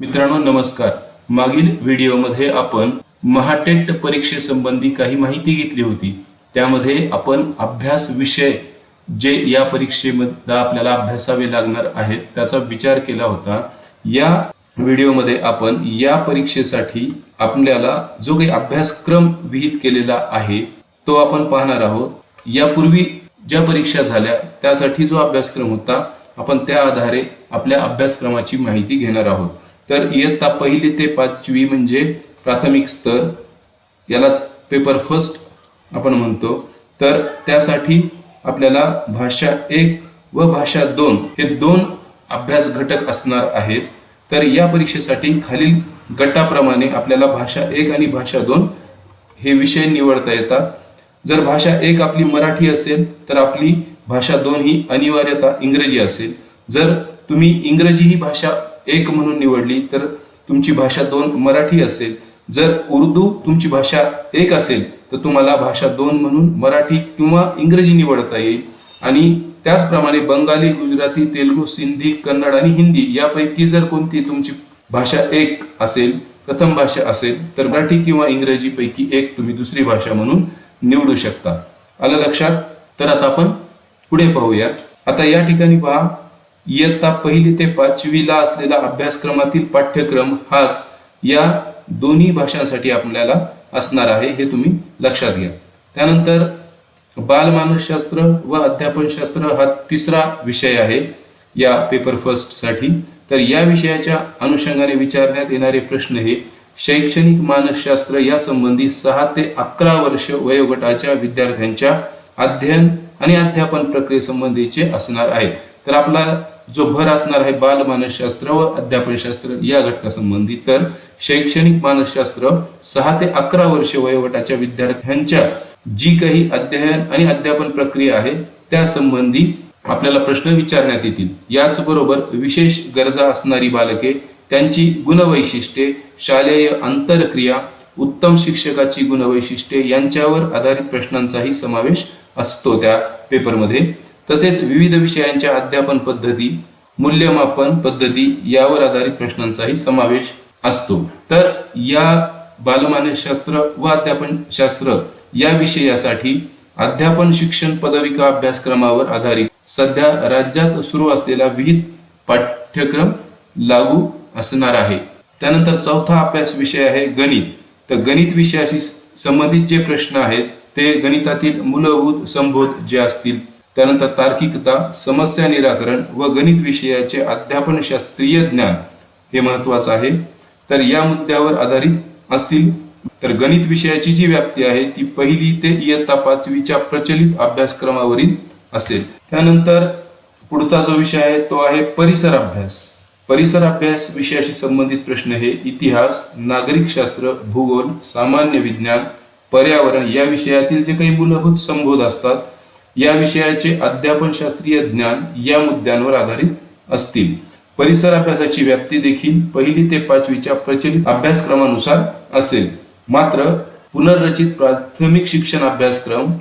मित्रांनो नमस्कार. मागील व्हिडिओमध्ये आपण महाटेट परीक्षेसंबंधी काही माहिती घेतली होती. त्यामध्ये आपण अभ्यास विषय जे या परीक्षेमध्ये आपल्याला अभ्यासावे लागणार आहेत त्याचा विचार केला होता. या व्हिडिओमध्ये आपण या परीक्षेसाठी आपल्याला जो काही अभ्यासक्रम विहित केलेला आहे तो आपण पाहणार आहोत. यापूर्वी ज्या परीक्षा झाल्या त्यासाठी जो अभ्यासक्रम होता आपण त्या आधारे आपल्या अभ्यासक्रमाची माहिती घेणार आहोत. तर इयत्ता पहिली ते पाचवी म्हणजे प्राथमिक स्तर. यालाच पेपर फर्स्ट आपण म्हणतो. तर त्यासाठी आपल्याला भाषा एक व भाषा दोन हे दोन अभ्यास घटक असणार आहेत. तर या परीक्षेसाठी खालील गटाप्रमाणे आपल्याला भाषा एक आणि भाषा दोन हे विषय निवडता येतात. जर भाषा एक आपली मराठी असेल तर आपली भाषा दोन ही अनिवार्यता इंग्रजी असेल. जर तुम्ही इंग्रजी ही भाषा एक म्हणून निवडली तर तुमची भाषा दोन मराठी असेल. जर उर्दू तुमची भाषा एक असेल तर तुम्हाला भाषा दोन म्हणून मराठी किंवा इंग्रजी निवडता येईल. आणि त्याचप्रमाणे बंगाली गुजराती तेलुगू सिंधी कन्नड आणि हिंदी यापैकी जर कोणती तुमची भाषा एक असेल प्रथम भाषा असेल तर मराठी किंवा इंग्रजी पैकी एक तुम्ही दुसरी भाषा म्हणून निवडू शकता. आलं लक्षात? तर आता आपण पुढे पाहूया. आता या ठिकाणी पहा. इयत्ता पहिली ते पाचवीला असलेला अभ्यासक्रमातील पाठ्यक्रम हाच या दोन्ही भाषांसाठी आपल्याला असणार आहे हे तुम्ही लक्षात घ्या. त्यानंतर बालमानसशास्त्र व अध्यापनशास्त्र हा तिसरा विषय आहे या पेपर फर्स्टसाठी तर या विषयाच्या अनुषंगाने विचारण्यात येणारे प्रश्न हे शैक्षणिक मानसशास्त्र या संबंधी सहा ते अकरा वर्ष वयोगटाच्या विद्यार्थ्यांच्या अध्ययन आणि अध्यापन प्रक्रियेसंबंधीचे असणार आहेत. तर आपला जो भर असणार आहे बाल मानसशास्त्र व अध्यापनशास्त्र या घटकासंबंधी तर शैक्षणिक मानसशास्त्र सहा ते अकरा वर्ष वयोगटाच्या विद्यार्थ्यांच्या जी काही अध्ययन आणि अध्यापन प्रक्रिया आहे त्या संबंधी आपल्याला प्रश्न विचारण्यात येतील. याचबरोबर विशेष गरजा असणारी बालके त्यांची गुणवैशिष्ट्ये शालेय आंतरक्रिया उत्तम शिक्षकाची गुणवैशिष्ट्ये यांच्यावर आधारित प्रश्नांचाही समावेश असतो त्या पेपरमध्ये तसेच विविध विषयांच्या अध्यापन पद्धती मूल्यमापन पद्धती यावर आधारित प्रश्नांचाही समावेश असतो. तर या बालमानसशास्त्र व अध्यापन शास्त्र या विषयासाठी अध्यापन शिक्षण पदविका अभ्यासक्रमावर आधारित सध्या राज्यात सुरू असलेला विविध पाठ्यक्रम लागू असणार आहे. त्यानंतर चौथा अभ्यास विषय आहे गणित. तर गणित विषयाशी संबंधित जे प्रश्न आहेत ते गणितातील मूलभूत संबोध जे असतील त्यानंतर तार्किकता समस्या निराकरण व गणित विषयाचे अध्यापन शास्त्रीय ज्ञान हे महत्वाचं आहे. तर या मुद्द्यावर आधारित असतील. तर गणित विषयाची जी व्याप्ती आहे ती पहिली ते इयत्ता पाचवीच्या प्रचलित अभ्यासक्रमावरील असेल. त्यानंतर पुढचा जो विषय आहे तो आहे परिसर अभ्यास. परिसर अभ्यास विषयाशी संबंधित प्रश्न हे इतिहास नागरिक शास्त्र भूगोल सामान्य विज्ञान पर्यावरण या विषयातील जे काही मूलभूत संबोध असतात या विषयाचे अध्यापन शास्त्रीय ज्ञान या मुद्द्यांवर आधारित असतील. परिसर अभ्यासाची व्याप्ती देखील पहिली ते पाचवीच्या प्रचलित अभ्यासक्रमानुसार असेल. मात्र पुनर्रचित प्राथमिक शिक्षण अभ्यासक्रम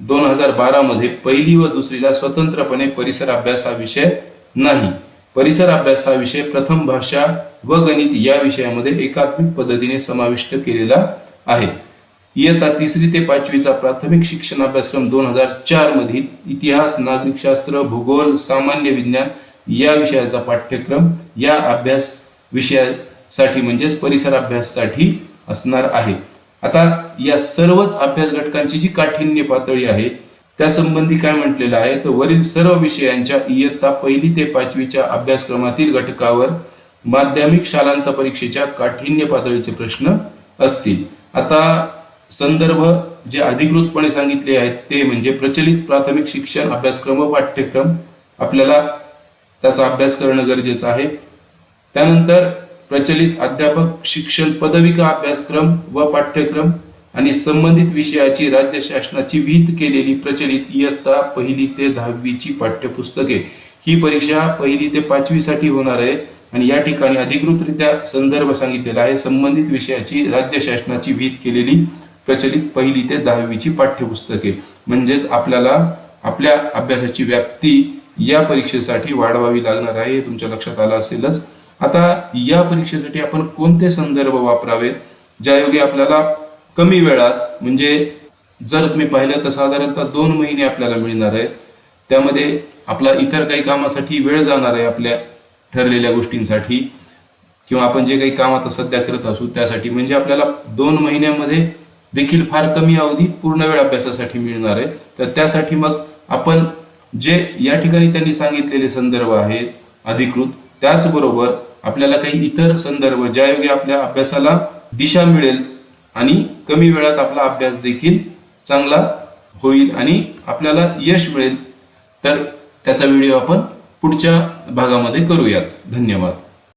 दोन हजार बारामध्ये पहिली व दुसरीला स्वतंत्रपणे परिसर अभ्यास हा विषय नाही. परिसर अभ्यास हा विषय प्रथम भाषा व गणित या विषयामध्ये एकात्मिक पद्धतीने समाविष्ट केलेला आहे. इयत्ता तिसरी ते पाचवीचा प्राथमिक शिक्षण अभ्यासक्रम दोन हजार चार मधील इतिहास नागरिकशास्त्र भूगोल सामान्य विज्ञान या विषयाचा पाठ्यक्रम या अभ्यास विषयासाठी म्हणजेच परिसर अभ्यासासाठी असणार आहे. आता या सर्वच अभ्यास घटकांची जी काठिण्य पातळी आहे त्या संबंधी काय म्हटलेलं आहे? तर वरील सर्व विषयांच्या इयत्ता पहिली ते पाचवीच्या अभ्यासक्रमातील घटकावर माध्यमिक शालांत परीक्षेच्या काठिण्य पातळीचे प्रश्न असतील. आता संदर्भ जे अधिकृतपणे सांगितले आहेत ते म्हणजे प्रचलित प्राथमिक शिक्षण अभ्यासक्रम व पाठ्यक्रम. आपल्याला त्याचा अभ्यास करणं गरजेचं आहे. त्यानंतर प्रचलित अध्यापक शिक्षण पदविका अभ्यासक्रम व पाठ्यक्रम आणि संबंधित विषयाची राज्य शासनाची विहित केलेली प्रचलित इयत्ता पहिली ते दहावीची पाठ्यपुस्तके. ही परीक्षा पहिली ते पाचवीसाठी होणार आहे आणि या ठिकाणी अधिकृतरित्या संदर्भ सांगितलेला आहे. संबंधित विषयाची राज्य शासनाची विहित केलेली प्रचलित पहिली ते दहावीची पाठ्यपुस्तके. म्हणजेच आपल्याला आपल्या अभ्यासाची व्याप्ती या परीक्षेसाठी वाढवावी लागणार आहे हे तुमच्या लक्षात आलं असेलच. आता या परीक्षेसाठी आपण कोणते संदर्भ वापरावेत ज्यायोगे आपल्याला कमी वेळात म्हणजे जर तुम्ही पाहिलं तर साधारणतः दोन महिने आपल्याला मिळणार आहेत. त्यामध्ये आपला इतर काही कामासाठी वेळ जाणार आहे आपल्या ठरलेल्या गोष्टींसाठी किंवा आपण जे काही काम आता सध्या करत असू त्यासाठी. म्हणजे आपल्याला दोन महिन्यामध्ये देखील फार कमी अवधी पूर्ण वेळ अभ्यासासाठी मिळणार आहे. तर त्यासाठी मग आपण जे या ठिकाणी त्यांनी सांगितलेले संदर्भ आहेत अधिकृत त्याचबरोबर आपल्याला काही इतर संदर्भ ज्यायोगे आपल्या अभ्यासाला दिशा मिळेल आणि कमी वेळात आपला अभ्यास देखील चांगला होईल आणि आपल्याला यश मिळेल. तर त्याचा व्हिडिओ आपण पुढच्या भागामध्ये करूयात. धन्यवाद.